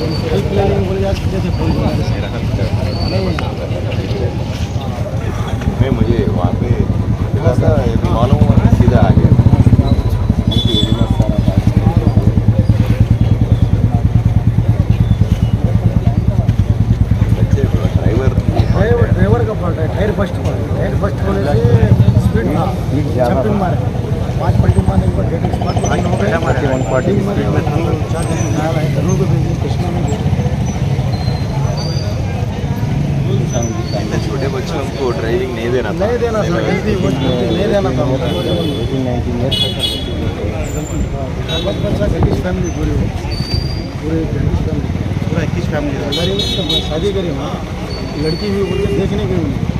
Help बोले जाते phone मुझे वहाँ पे मिला था मालूम हुआ सीधा आ गया ड्राइवर ड्राइवर ड्राइवर का फॉल्ट है tyre burst fault tyre burst होने से स्पीड था। मारे। पाँच पलटी मान एक बार डेट एक्सपर्ट को हाई हो गए। वन पार्टी स्पीड में था। करूँ को भेजिए कृष्णा में छोटे बच्चों को ड्राइविंग नहीं देना था। नहीं देना था। नहीं देना था। एटीन नाइनटीन ईयर बहुत अच्छा गरीब फैमिली पूरी पूरे गरीब फैमिली पूरा इक्कीस फैमिली गरीब शादी नहीं हाँ। देना लड़की नहीं देना देखने नहीं देना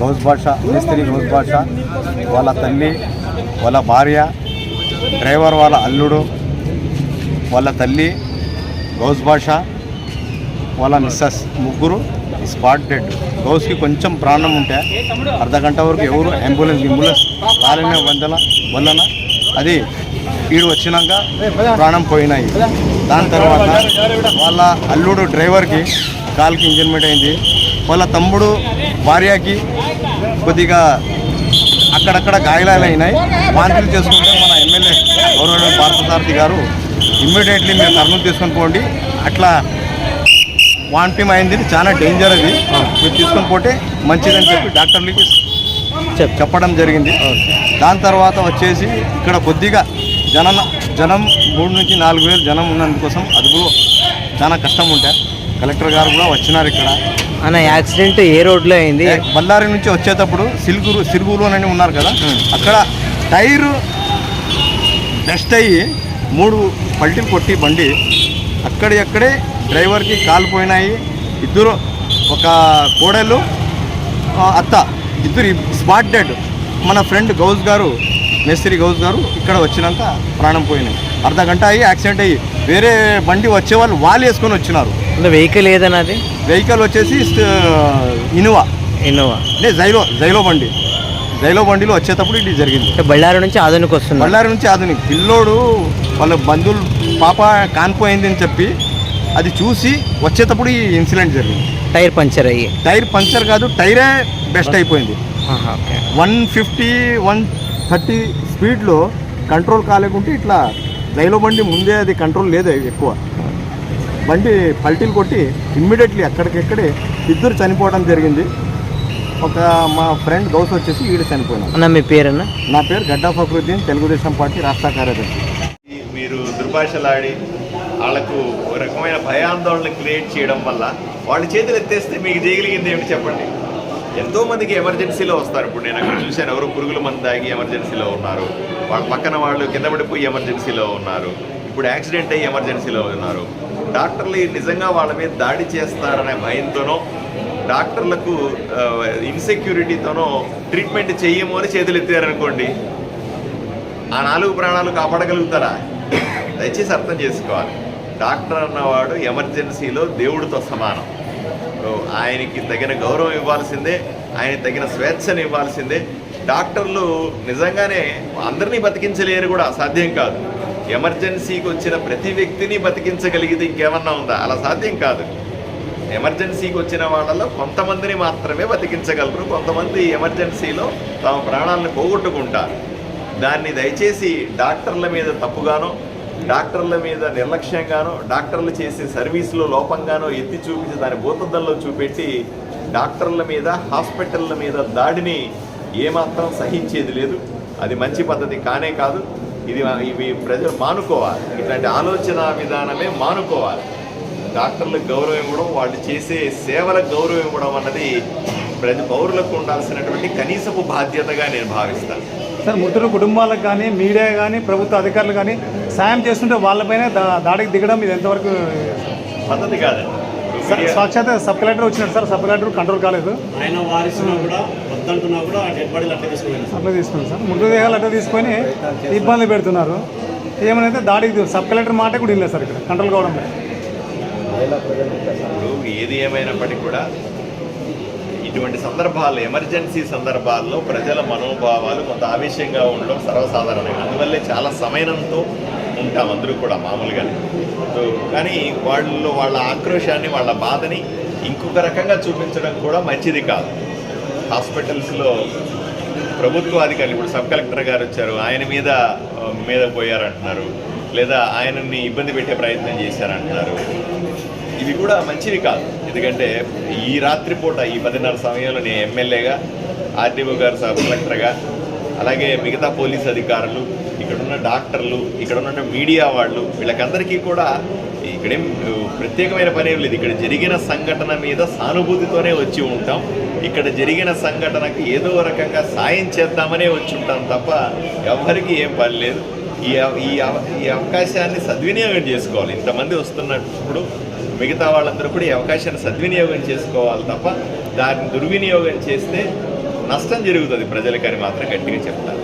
గౌస్ భాష మేస్త్రి గౌస్ భాష వాళ్ళ తల్లి వాళ్ళ భార్య డ్రైవర్ వాళ్ళ అల్లుడు వాళ్ళ తల్లి గౌస్ భాష వాళ్ళ మిస్సెస్ ముగ్గురు స్పాట్ డెడ్. గౌస్కి కొంచెం ప్రాణం ఉంటే అర్ధ గంట వరకు ఎవరు అంబులెన్స్ అంబులెన్స్ రాలేని వందల వలన అది ఈడు వచ్చినాక ప్రాణం పోయినాయి. దాని తర్వాత వాళ్ళ అల్లుడు డ్రైవర్కి కాల్కి ఇంజన్మెంట్ అయింది. వాళ్ళ తమ్ముడు భార్యకి కొద్దిగా అక్కడక్కడ గాయాలు అయినాయి వాంతులు చేసుకుంటే మన ఎమ్మెల్యే గౌరవ పార్థసారథి గారు ఇమ్మీడియట్లీ మీరు కర్నూలు తీసుకొని పోండి. అట్లా వాంటింగ్ అయింది చాలా డేంజర్ అది. మీరు తీసుకొని పోతే మంచిదని చెప్పి డాక్టర్లకి చెప్ చెప్పడం జరిగింది. దాని తర్వాత వచ్చేసి ఇక్కడ కొద్దిగా జనం జనం మూడు నుంచి నాలుగు వేలు జనం ఉన్నందుకోసం అదుపులో చాలా కష్టం ఉంటాయి కలెక్టర్ గారు కూడా వచ్చినారు ఇక్కడ. అన్న యాక్సిడెంట్ ఏ రోడ్లో అయింది? బళ్ళారి నుంచి వచ్చేటప్పుడు సిలుగురు సిరుగురు అని ఉన్నారు కదా. అక్కడ టైరు డస్ట్ అయ్యి మూడు పల్టీలు కొట్టి బండి అక్కడి అక్కడే డ్రైవర్కి కాలు పోయినాయి. ఇద్దరు ఒక కోడలు అత్త ఇద్దరు స్పాట్ డెడ్. మన ఫ్రెండ్ గౌస్ గారు మేస్త్రి గౌస్ గారు ఇక్కడ వచ్చినాక ప్రాణం పోయినాయి. అర్ధ గంట అయ్యి యాక్సిడెంట్ అయ్యి వేరే బండి వచ్చేవాళ్ళు వాళ్ళు వేసుకొని వచ్చినారు. వెహికల్ ఏదన్నది వెహికల్ వచ్చేసి ఇనువా ఇన్నోవా అంటే జైలో జైలో బండి. జైలో బండిలో వచ్చేటప్పుడు ఇది జరిగింది. అంటే బళ్ళారి నుంచి ఆధునిక వస్తుంది. బళ్ళారి నుంచి ఆధునిక్. పిల్లోడు వాళ్ళ బంధువులు పాప కానిపోయింది అని చెప్పి అది చూసి వచ్చేటప్పుడు ఈ ఇన్సిడెంట్ జరిగింది. టైర్ పంచర్ అయ్యి. టైర్ పంచర్ కాదు టైరే బెస్ట్ అయిపోయింది. వన్ ఫిఫ్టీ వన్ థర్టీ స్పీడ్లో కంట్రోల్ కాలేకుంటే ఇట్లా జైలో బండి ముందే అది కంట్రోల్ లేదు ఎక్కువ. బండి పల్టీలు కొట్టి ఇమ్మీడియట్లీ అక్కడికెక్కడే ఇద్దరు చనిపోవడం జరిగింది. ఒక మా ఫ్రెండ్ గౌస్ వచ్చేసి ఈడ చనిపోయినాడు. అన్న మీ పేరన్నా? నా పేరు గడ్డా ఫక్రుద్దీన్ తెలుగుదేశం పార్టీ రాష్ట్ర కార్యదర్శి. మీరు దుర్భాషలాడి వాళ్ళకు ఒక రకమైన భయాందోళన క్రియేట్ చేయడం వల్ల వాళ్ళ చేతులు ఎత్తేస్తే మీకు చేయగలిగింది ఏమిటి చెప్పండి? ఎంతో మందికి ఎమర్జెన్సీలో వస్తారు. ఇప్పుడు నేను అక్కడ చూశాను ఎవరో పురుగుల మందు తాగి ఎమర్జెన్సీలో ఉన్నారు. వాళ్ళ పక్కన వాళ్ళు కింద పడిపోయి ఎమర్జెన్సీలో ఉన్నారు. ఇప్పుడు యాక్సిడెంట్ అయ్యి ఎమర్జెన్సీలో ఉన్నారు. డాక్టర్లు నిజంగా వాళ్ళ మీద దాడి చేస్తారనే భయంతోనో డాక్టర్లకు ఇన్సెక్యూరిటీతోనో ట్రీట్మెంట్ చెయ్యము అని చేతులు ఎత్తారనుకోండి ఆ నాలుగు ప్రాణాలు కాపాడగలుగుతారా? దయచేసి అర్థం చేసుకోవాలి. డాక్టర్ అన్నవాడు ఎమర్జెన్సీలో దేవుడితో సమానం. ఆయనకి తగిన గౌరవం ఇవ్వాల్సిందే ఆయన తగిన స్వేచ్ఛను ఇవ్వాల్సిందే. డాక్టర్లు నిజంగానే అందరినీ బతికించలేరు కూడా సాధ్యం కాదు. ఎమర్జెన్సీకి వచ్చిన ప్రతి వ్యక్తిని బతికించగలిగితే ఇంకేమన్నా ఉందా? అలా సాధ్యం కాదు. ఎమర్జెన్సీకి వచ్చిన వాళ్ళలో కొంతమందిని మాత్రమే బతికించగలరు. కొంతమంది ఎమర్జెన్సీలో తమ ప్రాణాలను పోగొట్టుకుంటారు. దాన్ని దయచేసి డాక్టర్ల మీద తప్పుగానో డాక్టర్ల మీద నిర్లక్ష్యంగానో డాక్టర్లు చేసే సర్వీసులో లోపంగానో ఎత్తి చూపించి దాని భూతద్దంలో చూపెట్టి డాక్టర్ల మీద హాస్పిటళ్ళ మీద దాడిని ఏమాత్రం సహించేది లేదు. అది మంచి పద్ధతి కానే కాదు. ఇది ఇవి ప్రజలు మానుకోవాలి. ఇట్లాంటి ఆలోచన విధానమే మానుకోవాలి. డాక్టర్లకు గౌరవం ఇవ్వడం వాళ్ళు చేసే సేవలకు గౌరవం ఇవ్వడం అన్నది ప్రతి పౌరులకు ఉండాల్సినటువంటి కనీసపు బాధ్యతగా నేను భావిస్తాను. సార్ మృతుల కుటుంబాలకు కానీ మీడియా కానీ ప్రభుత్వ అధికారులు కానీ సాయం చేస్తుంటే వాళ్ళపైన దా దాడికి దిగడం ఇది ఎంతవరకు పద్ధతి కాదండి. సాక్షాత్ సబ్ కలెక్టర్ వచ్చినాడు సార్ సబ్ కలెక్టర్ కంట్రోల్ కాలేదు. ఆయన వారిస్తున్నా కూడా వద్దంటున్నా కూడా ఆ డెడ్ బాడీలు అట్లా తీసుకుపోయింది అట్లా తీసుకున్నాం సార్. మృతదేహాలు అట్లా తీసుకొని ఇబ్బంది పెడుతున్నారు. ఏమైనా దాడికి సబ్ కలెక్టర్ మాట కూడా లేదు సార్ ఇక్కడ. కంట్రోల్ కావడం ఇప్పుడు ఏది ఏమైనప్పటికీ కూడా ఇటువంటి సందర్భాలు ఎమర్జెన్సీ సందర్భాల్లో ప్రజల మనోభావాలు కొంత ఆవేశంగా ఉండడం సర్వసాధారణంగా అందువల్లే చాలా సమయంతో ఉంటాం అందరూ కూడా మామూలుగానే సో కానీ వాళ్ళు వాళ్ళ ఆక్రోశాన్ని వాళ్ళ బాధని ఇంకొక రకంగా చూపించడం కూడా మంచిది కాదు. హాస్పిటల్స్లో ప్రభుత్వ అధికారులు ఇప్పుడు సబ్ కలెక్టర్ గారు వచ్చారు. ఆయన మీద మీద పోయారంటున్నారు. లేదా ఆయనని ఇబ్బంది పెట్టే ప్రయత్నం చేశారంటున్నారు. ఇవి కూడా మంచివి కాదు. ఎందుకంటే ఈ రాత్రిపూట ఈ పదిన్నర సమయంలో నేను ఎమ్మెల్యేగా ఆర్డీఓ గారు సబ్ కలెక్టర్గా అలాగే మిగతా పోలీస్ అధికారులు ఇక్కడున్న డాక్టర్లు ఇక్కడున్న మీడియా వాళ్ళు వీళ్ళకందరికీ కూడా ఇక్కడేం ప్రత్యేకమైన పని ఏం లేదు. ఇక్కడ జరిగిన సంఘటన మీద సానుభూతితోనే వచ్చి ఉంటాం. ఇక్కడ జరిగిన సంఘటనకి ఏదో రకంగా సాయం చేద్దామనే వచ్చి ఉంటాం తప్ప ఎవరికి ఏం పని లేదు. ఈ ఈ ఈ అవకాశాన్ని సద్వినియోగం చేసుకోవాలి. ఇంతమంది వస్తున్నప్పుడు మిగతా వాళ్ళందరూ కూడా ఈ అవకాశాన్ని సద్వినియోగం చేసుకోవాలి తప్ప దాన్ని దుర్వినియోగం చేస్తే నష్టం జరుగుతుంది ప్రజలకని మాత్రం గట్టిగా చెప్తాను